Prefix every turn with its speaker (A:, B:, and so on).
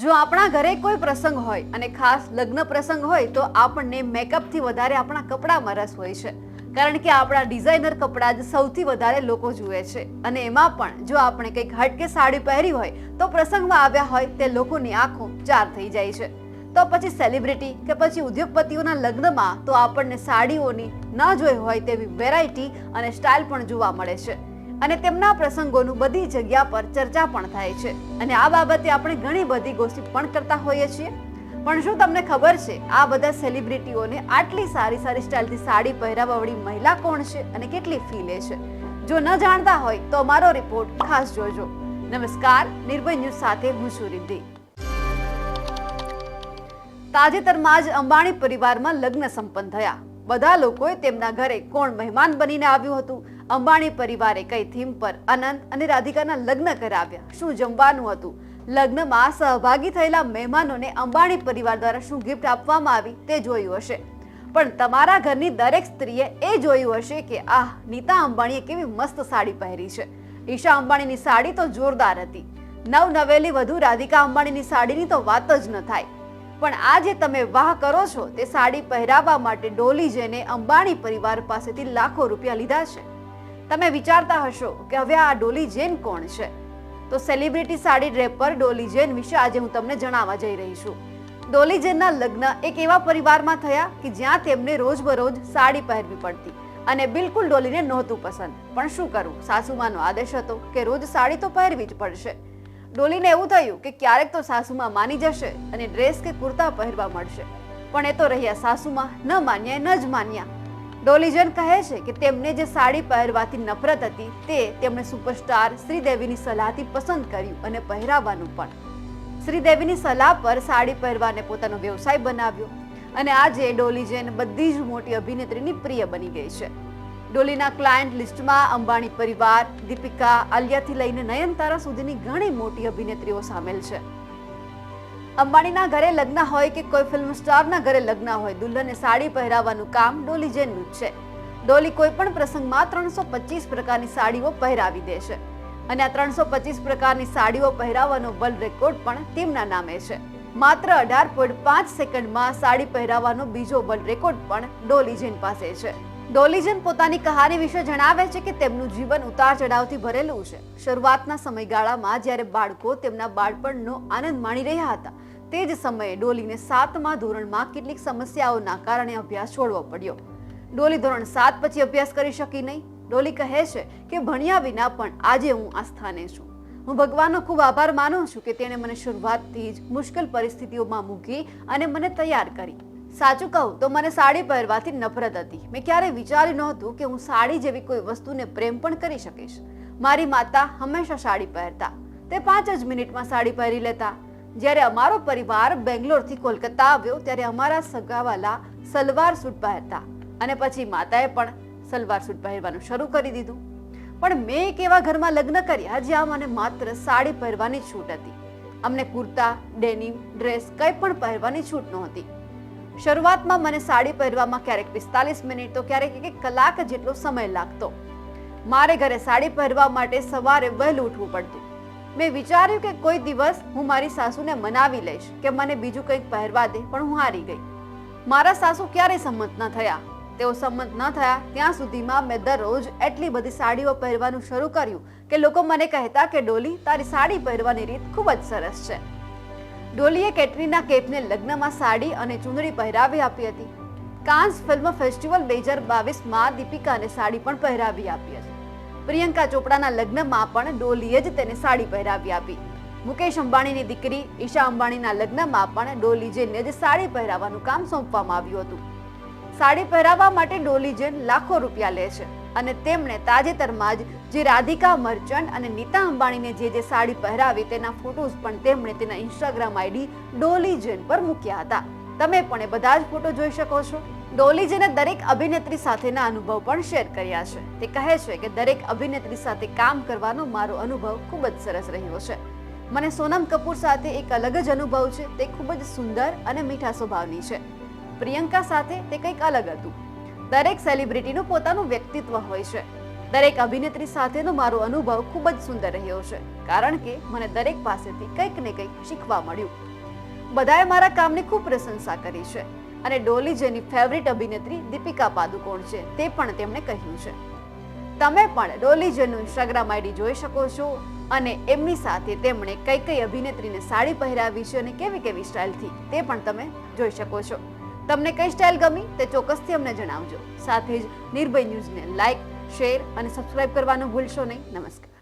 A: જો આપણા ઘરે કોઈ પ્રસંગ હોય અને ખાસ લગ્ન પ્રસંગ હોય તો આપણને મેકઅપથી વધારે આપણા કપડામાં રસ હોય છે. કારણ કે આપણા ડિઝાઇનર કપડાં જ સૌથી વધારે લોકો જુએ છે. અને એમાં પણ જો આપણે કંઈક હટકે સાડી પહેરી હોય તો પ્રસંગમાં આવ્યા હોય તે લોકોની આંખો ચાર થઈ જાય છે. તો પછી સેલિબ્રિટી કે પછી ઉદ્યોગપતિઓના લગ્નમાં તો આપણને સાડીઓની ન જોઈ હોય તેવી વેરાયટી અને સ્ટાઇલ પણ જોવા મળે છે. અને તેમના પ્રસંગોનું બધી જગ્યા પર ચર્ચા પણ થાય છે. અને આ બાબતે આપણે ઘણી બધી ગોસિપ પણ કરતા હોઈએ છીએ. પણ શું તમને ખબર છે, આ બધા સેલિબ્રિટીઓને આટલી સારી સારી સ્ટાઇલથી સાડી પહેરાવાવાળી મહિલા કોણ છે અને કેટલી ફી લે છે? જો ન જાણતા હોય તો અમારો રિપોર્ટ ખાસ જોજો. નમસ્કાર, નિર્ભય ન્યૂઝ સાથે હું છું રિદ્ધિ. તાજેતરમાં જ અંબાણી પરિવારમાં લગ્ન સંપન્ન થયા. બધા લોકોએ તેમના ઘરે કોણ મહેમાન બનીને આવ્યું હતું? અંબાણી પરિવારે કઈ થીમ પર અનંત અને રાધિકાના લગ્ન કરાવ્યા? શું જમવાનું હતું? લગ્નમાં સહભાગી થયેલા મહેમાનોને અંબાણી પરિવાર દ્વારા શું ગિફ્ટ આપવામાં આવી તે જોયું હશે. પણ તમારા ઘરની દરેક સ્ત્રીએ એ જોયું હશે કે, આહ, નીતા અંબાણીએ કેવી મસ્ત સાડી પહેરી છે. ઈશા અંબાણીની સાડી તો જોરદાર હતી. નવ નવેલી વધુ રાધિકા અંબાણીની સાડીની તો વાત જ ન થાય. પણ આ જે તમે વાહ કરો છો, તે સાડી પહેરાવવા માટે ડોલી જેને અંબાણી પરિવાર પાસેથી લાખો રૂપિયા લીધા છે. તમે વિચારતા હશો કે હવે આ ડોલી જૈન કોણ છે? તો સેલિબ્રિટી સાડી ડ્રેપર ડોલી જૈન વિશે આજે હું તમને જણાવવા જઈ રહી છું. ડોલી જૈનના લગ્ન એક એવા પરિવારમાં થયા કે જ્યાં તેમને રોજબરોજ સાડી પહેરવી પડતી અને બિલકુલ ડોલીને નહોતું પસંદ. પણ શું કરવું સાસુમાનો આદેશ હતો કે રોજ સાડી તો પહેરવી જ પડશે. ડોલીને એવું થયું કે ક્યારેક તો સાસુમાં માની જશે અને ડ્રેસ કે કુર્તા પહેરવા મળશે. પણ એ તો રહ્યા સાસુમાં, ન માન્યા ન જ માન્યા. ડોલીજન કહે છે કે તેમને જે સાડી પહેરવાથી નફરત હતી, તે તેમણે સુપરસ્ટાર શ્રીદેવીની સલાહથી પસંદ કર્યું અને પહેરાવાનું પણ. શ્રીદેવીની સલાહ પર સાડી પહેરવાને પોતાનો વ્યવસાય બનાવ્યો અને આજે ડોલીજેન બધી જ મોટી અભિનેત્રીની પ્રિય બની ગઈ છે. ડોલીના ક્લાયન્ટ લિસ્ટમાં અંબાણી પરિવાર, દીપિકા, આલિયાથી લઈને નયનતારા સુધીની ઘણી મોટી અભિનેત્રીઓ સામેલ છે. અંબાણીના ઘરે લગ્ન હોય કે કોઈ ફિલ્મ સ્ટારના ઘરે લગ્ન હોય, દુલ્હને સાડી પહેરાવવાનું કામ ડોલી જેનનું જ છે. ડોલી કોઈ પણ પ્રસંગમાં ત્રણસો પચીસ પ્રકારની સાડીઓ પહેરાવી દે છે. અને આ ત્રણસો પચીસ પ્રકારની સાડીઓ પહેરાવવાનો વર્લ્ડ રેકોર્ડ પણ તેમના નામે છે. માત્ર અઢાર પોઈન્ટ પાંચ સેકન્ડમાં સાડી પહેરાવવાનો બીજો વર્લ્ડ રેકોર્ડ પણ ડોલી જેન પાસે છે. ડોલીજન પોતાની કહાની વિશે જણાવે છે કે તેમનું જીવન ઉતાર ચઢાવથી ભરેલું છે. શરૂઆતના સમયગાળામાં જ્યારે બાળકો તેમના બાળપણનો આનંદ માણી રહ્યા હતા, તે જ સમયે ડોલીને સાતમા ધોરણમાં કેટલીક સમસ્યાઓના કારણે અભ્યાસ છોડવો પડ્યો. ડોલી ધોરણ સાત પછી અભ્યાસ કરી શકી નહીં. ડોલી કહે છે કે ભણ્યા વિના પણ આજે હું આ સ્થાને છું. હું ભગવાનનો ખૂબ આભાર માનું છું કે તેણે મને શરૂઆતથી જ મુશ્કેલ પરિસ્થિતિઓમાં મૂકી અને મને તૈયાર કરી. સાચું કહું તો મને સાડી પહેરવાથી નફરત હતી. મેં ક્યારેય વિચાર્યું નહોતું કે હું સાડી જેવી કોઈ વસ્તુને પ્રેમ પણ કરી શકીશ. મારી માતા હંમેશા સાડી પહેરતા. તે પાંચ જ મિનિટમાં સાડી પહેરી લેતા. જ્યારે અમારો પરિવાર બેંગ્લોરથી કોલકાતા આવ્યો ત્યારે અમારા સગાવાલા સલવાર સૂટ પહેરતા અને પછી માતાએ પણ સલવાર સૂટ પહેરવાનું શરૂ કરી દીધું. પણ મેં એક એવા ઘરમાં લગ્ન કર્યા જ્યાં મને માત્ર સાડી પહેરવાની છૂટ હતી. અમને કુર્તા, ડેનિમ, ડ્રેસ કંઈ પણ પહેરવાની છૂટ નહોતી. શરૂઆતમાં મને સાડી પહેરવામાં ક્યારેક પિસ્તાલીસ મિનિટ તો ક્યારેક એક કલાક જેટલો સમય લાગતો. મારે ઘરે સાડી પહેરવા માટે સવારે વહેલું ઉઠવું પડતું. મેં વિચાર્યું કે કોઈ દિવસ હું મારી સાસુને મનાવી લઈશ કે મને બીજું કંઈક પહેરવા દે, પણ હું હારી ગઈ. મારા સાસુ ક્યારેય સંમત ન થયા? તેઓ સંમત ન થયા ત્યાં સુધીમાં મેં દરરોજ એટલી બધી સાડીઓ પહેરવાનું શરૂ કર્યું કે લોકો મને કહેતા કે, ડોલી, તારી સાડી પહેરવાની રીત ખૂબ જ સરસ છે. ડોલીએ કેટરીના કેફને લગ્નમાં સાડી અને ચૂંદડી પહેરાવી આપી હતી. કાન્સ ફિલ્મ ફેસ્ટિવલ બે હજાર બાવીસમાં દીપિકાને સાડી પણ પહેરાવી આપી હતી. પ્રિયંકા ચોપડાના લગ્નમાં પણ ડોલીએ જ તેને સાડી પહેરાવી આપી. મુકેશ અંબાણીની દીકરી ઈશા અંબાણીના લગ્નમાં પણ ડોલીજેને જ સાડી પહેરાવવાનું કામ સોંપવામાં આવ્યું હતું. સાડી પહેરાવવા માટે ડોલીજેન લાખો રૂપિયા લે છે. અને તેમણે તાજેતરમાં જ જે રાધિકા મર્ચન્ટ અને નીતા અંબાણીને જે જે સાડી પહેરાવી તેના ફોટોઝ પણ તેમણે તેના ઇન્સ્ટાગ્રામ આઈડી ડોલીજેન પર મૂક્યા હતા. તમે પણ એ બધા જ ફોટો જોઈ શકો છો. ડોલી જેને દરેક અભિનેત્રી સાથેના અનુભવ પણ શેર કર્યા છે. તે કહે છે કે દરેક અભિનેત્રી સાથે કામ કરવાનો મારો અનુભવ ખૂબ જ સરસ રહ્યો છે. મને સોનમ કપૂર સાથે એક અલગ જ અનુભવ છે. તે ખૂબ જ સુંદર અને મીઠા સ્વભાવની છે. પ્રિયંકા સાથે તે કંઈક અલગ હતું. દરેક સેલિબ્રિટીનું પોતાનું વ્યક્તિત્વ હોય છે. દરેક અભિનેત્રી સાથેનો મારો અનુભવ ખૂબ જ સુંદર રહ્યો છે, કારણ કે મને દરેક પાસેથી કંઈક ને કંઈક શીખવા મળ્યું. બધાએ મારા કામની ખૂબ પ્રશંસા કરી છે, અને ડોલી જેની ફેવરિટ અભિનેત્રી દીપિકા પાદુકોણ છે, તે પણ તેમણે કહ્યું છે. તમે પણ ડોલી જેનું ઇન્સ્ટાગ્રામ આઈડી જોઈ શકો છો, અને એમની સાથે તેમણે કઈ કઈ અભિનેત્રીને સાડી પહેરાવી છે અને કેવી કેવી સ્ટાઇલથી તે પણ તમે જોઈ શકો છો. તમને કઈ સ્ટાઇલ ગમી તે ચોક્કસથી અમને જણાવજો. સાથે જ નિર્ભય ન્યૂઝને લાઈક શેર અને સબસ્ક્રાઇબ કરવાનું ભૂલશો નહીં. નમસ્કાર.